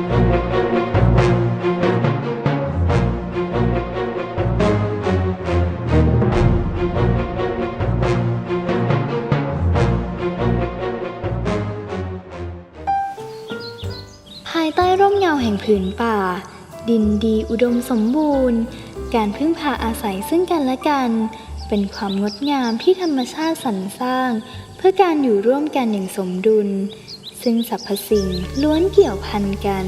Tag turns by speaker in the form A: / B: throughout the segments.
A: ภายใต้ร่มเงาแห่งผืนป่า ดินดีอุดมสมบูรณ์ การพึ่งพาอาศัยซึ่งกันและกัน เป็นความงดงามที่ธรรมชาติสรรสร้าง เพื่อการอยู่ร่วมกันอย่างสมดุล ซึ่งสรรพสิ่งล้วนเกี่ยวพันกัน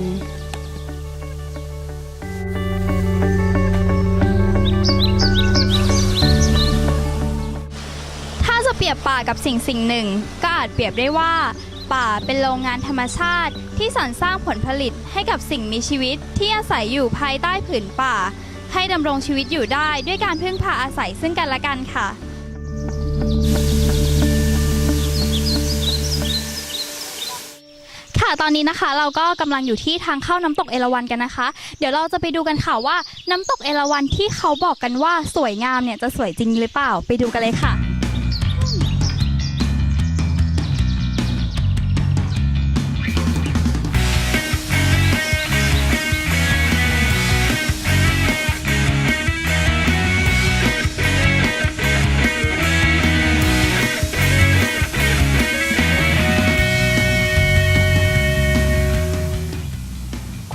B: ถ้าจะเปรียบป่ากับสิ่งสิ่งหนึ่ง ก็อาจเปรียบได้ว่า ป่าเป็นโรงงานธรรมชาติที่สรรสร้างผลผลิตให้กับสิ่งมีชีวิตที่อาศัยอยู่ภายใต้ผืนป่า ให้ดำรงชีวิตอยู่ได้ด้วยการพึ่งพาอาศัยซึ่งกันและกันค่ะ ค่ะตอนนี้นะคะเราก็กำลังอยู่ที่ทางเข้าน้ำตกเอราวัณกันนะคะ เดี๋ยวเราจะไปดูกันค่ะว่าน้ำตกเอราวัณที่เขาบอกกันว่าสวยงามเนี่ยจะสวยจริงหรือเปล่าไปดูกันเลยค่ะ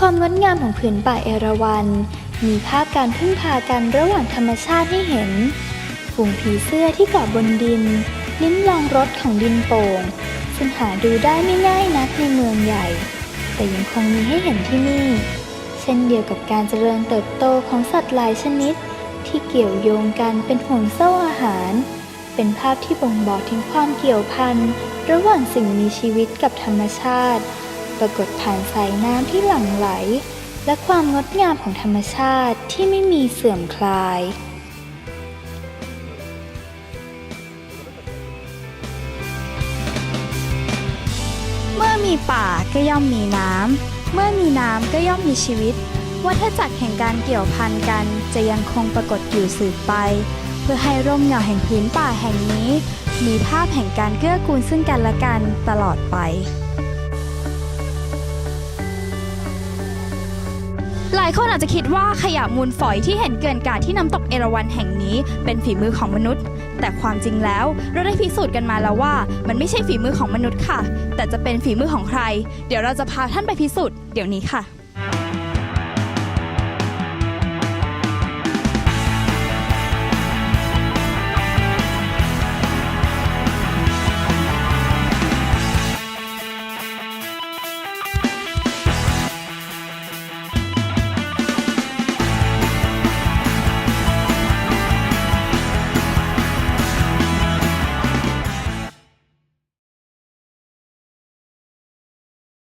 A: ความงดงามของผืนป่าเอราวัณมีภาพการพึ่งพากันระหว่างธรรมชาติให้เห็นฝูงผีเสื้อที่เกาะบนดิน ลิ้มลองรสของดินโป่งซึ่งหาดูได้ไม่ง่ายนักในเมืองใหญ่ แต่ยังคงมีให้เห็นที่นี่ เช่นเดียวกับการเจริญเติบโตของสัตว์หลายชนิด ที่เกี่ยวโยงกันเป็นห่วงโซ่อาหาร เป็นภาพที่บ่งบอกถึงความเกี่ยวพันระหว่างสิ่งมีชีวิตกับธรรมชาติ ปรากฏผ่านสายน้ำที่หลั่งไหล และความงดงามของธรรมชาติที่ไม่มีเสื่อมคลาย
B: เมื่อมีป่าก็ย่อมมีน้ำ เมื่อมีน้ำก็ย่อมมีชีวิต วัฏจักรแห่งการเกี่ยวพันกันจะยังคงปรากฏอยู่สืบไป เพื่อให้ร่มเงาแห่งพื้นป่าแห่งนี้ มีภาพแห่งการเกื้อกูลซึ่งกันและกันตลอดไป หลายคนอาจจะคิดว่าขยะมูลฝอยที่เห็นเกินกาดที่น้ำตกเอราวัณแห่งนี้เป็นฝีมือของมนุษย์ แต่ความจริงแล้วเราได้พิสูจน์กันมาแล้วว่า มันไม่ใช่ฝีมือของมนุษย์ค่ะ แต่จะเป็นฝีมือของใคร เดี๋ยวเราจะพาท่านไปพิสูจน์เดี๋ยวนี้ค่ะ